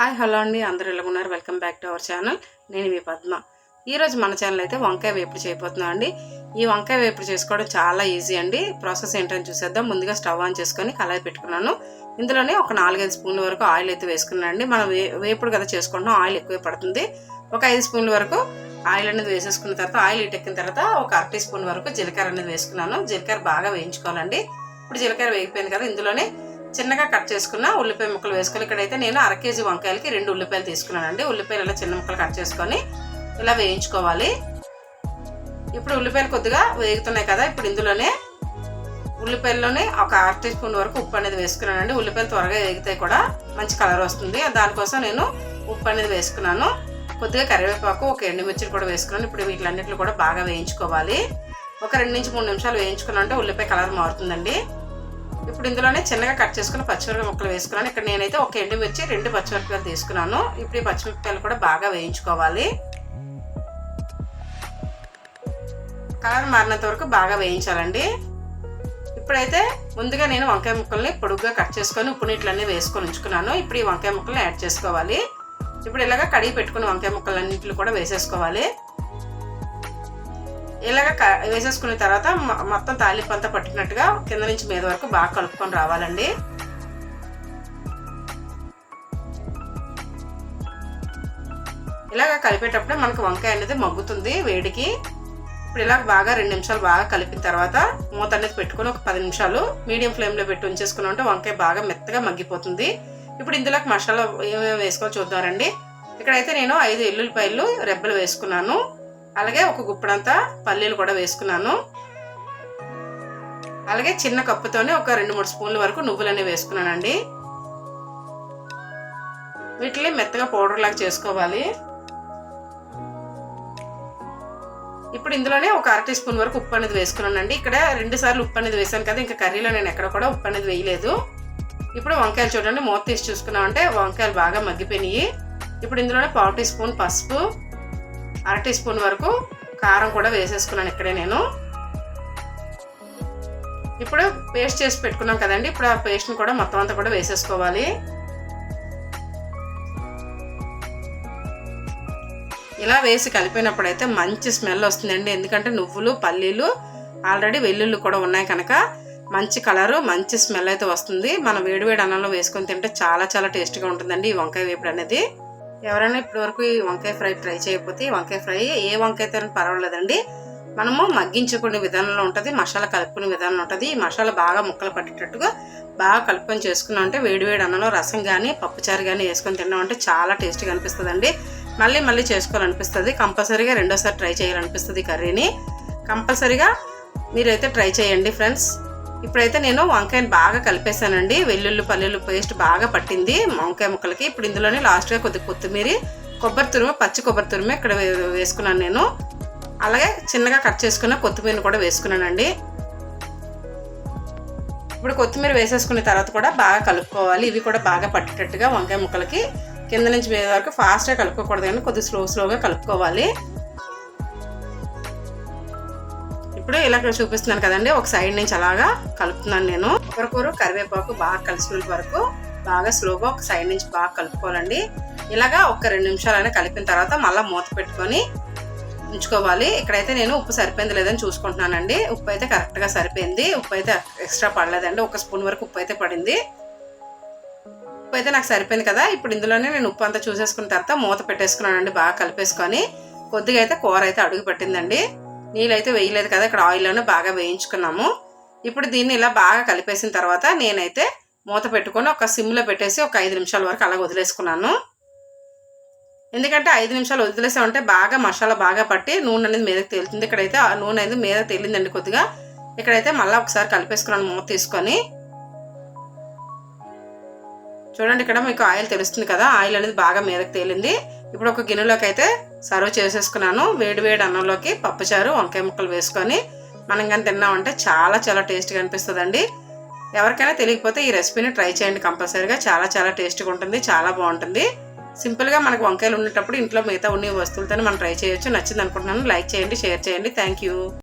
Hi hello అండి. అందరూ ఎలా ఉన్నారు? Welcome back to our channel. నేను మీ పద్మ. ఈరోజు మన ఛానల్ అయితే వంకాయ వేపుడు చేయబోతున్నాం అండి ఈ వంకాయ వేపుడు చేసుకోవడం చాలా ఈజీ అండి. ప్రాసెస్ ఏంటని చూసేద్దాం. ముందుగా స్టవ్ ఆన్ చేసుకొని కళాయి పెట్టుకున్నాను. ఇందులోనే ఒక నాలుగైదు స్పూన్ల వరకు ఆయిల్ అయితే వేసుకున్నాను అండి మనం వే వేపుడు కదా చేసుకుంటాం ఆయిల్ ఎక్కువ పడుతుంది. ఒక ఐదు స్పూన్ల వరకు ఆయిల్ అనేది వేసేసుకున్న తర్వాత ఆయిల్ ఇటెక్కిన తర్వాత ఒక అర టీ స్పూన్ వరకు జీలకర్ర అనేది వేసుకున్నాను. జీలకర్ర బాగా వేయించుకోవాలండి. ఇప్పుడు జీలకర్ర వేగిపోయింది కదా ఇందులోనే చిన్నగా కట్ చేసుకున్న ఉల్లిపాయ ముక్కలు వేసుకొని ఇక్కడైతే నేను అర కేజీ వంకాయలకి రెండు ఉల్లిపాయలు తీసుకున్నానండి. ఉల్లిపాయలు ఇలా చిన్న ముక్కలు కట్ చేసుకొని ఇలా వేయించుకోవాలి. ఇప్పుడు ఉల్లిపాయలు కొద్దిగా వేగుతున్నాయి కదా ఇప్పుడు ఇందులోనే ఉల్లిపాయల్లోనే ఒక అర టీ స్పూన్ వరకు ఉప్పు అనేది వేసుకున్నానండి. ఉల్లిపాయలు త్వరగా వేగితే కూడా మంచి కలర్ వస్తుంది. దానికోసం నేను ఉప్పు అనేది వేసుకున్నాను. కొద్దిగా కరివేపాకు ఒక ఎండుమిర్చిని కూడా వేసుకున్నాను. ఇప్పుడు వీటిలన్నిటిని కూడా బాగా వేయించుకోవాలి. ఒక రెండు నుంచి మూడు నిమిషాలు వేయించుకున్నామంటే ఉల్లిపాయ కలర్ మారుతుందండి. ఇప్పుడు ఇందులోనే చిన్నగా కట్ చేసుకుని పచ్చిమిరపకాయ ముక్కలు వేసుకున్నాను. ఇక్కడ నేనైతే ఒక ఎండుమిర్చి రెండు పచ్చిమిరపకాయలు తీసుకున్నాను. ఇప్పుడు ఈ పచ్చిమిరపకాయలు కూడా బాగా వేయించుకోవాలి. కలర్ మారినంత వరకు బాగా వేయించాలండి. ఇప్పుడైతే ముందుగా నేను వంకాయ ముక్కల్ని పొడుగ్గా కట్ చేసుకొని ఉప్పు నీటిలన్నీ వేసుకొని ఉంచుకున్నాను. ఇప్పుడు ఈ వంకాయ ముక్కల్ని యాడ్ చేసుకోవాలి. ఇప్పుడు ఇలాగ కడిగి పెట్టుకుని వంకాయ ముక్కలన్నింటిని కూడా వేసేసుకోవాలి. ఇలాగ వేసేసుకున్న తర్వాత మొత్తం తాలింపు అంతా పట్టినట్టుగా కింద నుంచి మీద వరకు బాగా కలుపుకొని రావాలండి. ఇలాగ కలిపేటప్పుడే మనకు వంకాయ అనేది మగ్గుతుంది వేడికి. ఇప్పుడు ఇలా బాగా రెండు నిమిషాలు బాగా కలిపిన తర్వాత మూత అనేది పెట్టుకొని ఒక పది నిమిషాలు మీడియం ఫ్లేమ్లో పెట్టి ఉంచేసుకున్నాం అంటే వంకాయ బాగా మెత్తగా మగ్గిపోతుంది. ఇప్పుడు ఇందులోకి మసాలా ఏమేమి వేసుకోవాలి చూద్దామండి ఇక్కడైతే నేను ఐదు ఎల్లుల్లిపాయలు రెబ్బలు వేసుకున్నాను. అలాగే ఒక గుప్పడంతా పల్లీలు కూడా వేసుకున్నాను. అలాగే చిన్న కప్పుతోనే ఒక రెండు మూడు స్పూన్ల వరకు నువ్వులన్నీ వేసుకున్నానండి. వీటిని మెత్తగా పౌడర్ లాగా చేసుకోవాలి. ఇప్పుడు ఇందులోనే ఒక అర టీ స్పూన్ వరకు ఉప్పు అనేది వేసుకున్నానండి. ఇక్కడ రెండు సార్లు ఉప్పు అనేది వేసాను కదా ఇంకా కర్రీలో నేను ఎక్కడ కూడా ఉప్పు అనేది వేయలేదు. ఇప్పుడు వంకాయలు చూడండి మూత తీసి చూసుకున్నామంటే వంకాయలు బాగా మగ్గిపోయినాయి. ఇప్పుడు ఇందులోనే పావు టీ స్పూన్ పసుపు అర టీ స్పూన్ వరకు కారం కూడా వేసేసుకున్నాను ఇక్కడే నేను. ఇప్పుడు పేస్ట్ చేసి పెట్టుకున్నాం కదండి ఇప్పుడు ఆ పేస్ట్ని కూడా మొత్తం అంతా కూడా వేసేసుకోవాలి. ఇలా వేసి కలిపినప్పుడు అయితే మంచి స్మెల్ వస్తుందండి ఎందుకంటే నువ్వులు పల్లీలు ఆల్రెడీ వెల్లుల్లి కూడా ఉన్నాయి కనుక మంచి కలరు మంచి స్మెల్ అయితే వస్తుంది. మనం వేడివేడి అన్నంలో వేసుకొని తింటే చాలా చాలా టేస్ట్గా ఉంటుందండి ఈ వంకాయ వేపుడు అనేది. ఎవరైనా ఇప్పటివరకు ఈ వంకాయ ఫ్రై ట్రై చేయకపోతే ఈ వంకాయ ఫ్రై ఏ వంకాయ తిన పర్వాలేదండి. మనము మగ్గించుకునే విధానంలో ఉంటుంది మసాలా కలుపుకునే విధానం ఉంటుంది. ఈ మసాలా బాగా ముక్కలు పట్టేటట్టుగా బాగా కలుపుకొని చేసుకున్నాం అంటే వేడివేడి అన్నంలో రసం కానీ పప్పుచారు కానీ వేసుకొని తిన్నాం అంటే చాలా టేస్టీగా అనిపిస్తుందండి. మళ్ళీ మళ్ళీ చేసుకోవాలనిపిస్తుంది. కంపల్సరీగా రెండోసారి ట్రై చేయాలనిపిస్తుంది కర్రీని. కంపల్సరీగా మీరైతే ట్రై చేయండి ఫ్రెండ్స్. ఇప్పుడైతే నేను వంకాయని బాగా కలిపేసానండి వెల్లుల్లి పల్లీలు పేస్ట్ బాగా పట్టింది వంకాయ ముక్కలకి. ఇప్పుడు ఇందులోనే లాస్ట్గా కొద్దిగా కొత్తిమీర కొబ్బరి తురుము పచ్చి కొబ్బరి తురుము ఇక్కడ వేసుకున్నాను నేను. అలాగే చిన్నగా కట్ చేసుకున్న కొత్తిమీరని కూడా వేసుకున్నానండి. ఇప్పుడు కొత్తిమీర వేసేసుకున్న తర్వాత కూడా బాగా కలుపుకోవాలి. ఇవి కూడా బాగా పట్టేటట్టుగా వంకాయ ముక్కలకి. కింద నుంచి మీద వరకు ఫాస్ట్గా కలుపుకోకూడదు కానీ కొద్దిగా స్లో స్లోగా కలుపుకోవాలి. ఇప్పుడు ఇలా చూపిస్తున్నాను కదండి. ఒక సైడ్ నుంచి అలాగా కలుపుతున్నాను నేను. ఒకరికొరు కరివేపాకు బాగా కలిసినంత వరకు బాగా స్లోగా ఒక సైడ్ నుంచి బాగా కలుపుకోవాలండి. ఇలాగా ఒక రెండు నిమిషాలైనా కలిపిన తర్వాత మళ్ళీ మూత పెట్టుకొని ఉంచుకోవాలి. ఇక్కడైతే నేను ఉప్పు సరిపోయింది లేదని చూసుకుంటున్నానండి. ఉప్పు అయితే కరెక్ట్గా సరిపోయింది. ఉప్పు అయితే ఎక్స్ట్రా పడలేదండి. ఒక స్పూన్ వరకు ఉప్పు అయితే పడింది. ఉప్పు అయితే నాకు సరిపోయింది కదా. ఇప్పుడు ఇందులోనే నేను ఉప్పు అంతా చూసేసుకున్న తర్వాత మూత పెట్టేసుకున్నానండి. బాగా కలిపేసుకొని కొద్దిగా అయితే కూర అయితే అడుగు పెట్టిందండి. నీళ్ళైతే వేయలేదు కదా ఇక్కడ ఆయిల్లోనే బాగా వేయించుకున్నాము. ఇప్పుడు దీన్ని ఇలా బాగా కలిపేసిన తర్వాత నేనైతే మూత పెట్టుకొని ఒక సిమ్లో పెట్టేసి ఒక ఐదు నిమిషాల వరకు అలా వదిలేసుకున్నాను. ఎందుకంటే ఐదు నిమిషాలు వదిలేసామంటే బాగా మసాలా బాగా పట్టి నూనె అనేది మీదకి తేలుతుంది. ఇక్కడైతే ఆ నూనె అనేది మీద తేలిందండి కొద్దిగా. ఇక్కడైతే మళ్ళీ ఒకసారి కలిపేసుకున్నాను మూత తీసుకొని. చూడండి ఇక్కడ మీకు ఆయిల్ తెలుస్తుంది కదా ఆయిల్ అనేది బాగా మీదకి తేలింది. ఇప్పుడు ఒక గిన్నెలోకి అయితే సర్వ్ చేసేసుకున్నాను. వేడి వేడి అన్నంలోకి పప్పుచారు వంకాయ ముక్కలు వేసుకొని మనం కానీ తిన్నామంటే చాలా చాలా టేస్ట్గా అనిపిస్తుందండి. ఎవరికైనా తెలియకపోతే ఈ రెసిపీని ట్రై చేయండి కంపల్సరీగా. చాలా చాలా టేస్ట్గా ఉంటుంది చాలా బాగుంటుంది. సింపుల్గా మనకు వంకాయలు ఉండేటప్పుడు ఇంట్లో మిగతా ఉన్న వస్తువులతో మనం ట్రై చేయొచ్చు. నచ్చింది అనుకుంటున్నాను లైక్ చేయండి షేర్ చేయండి. Thank you.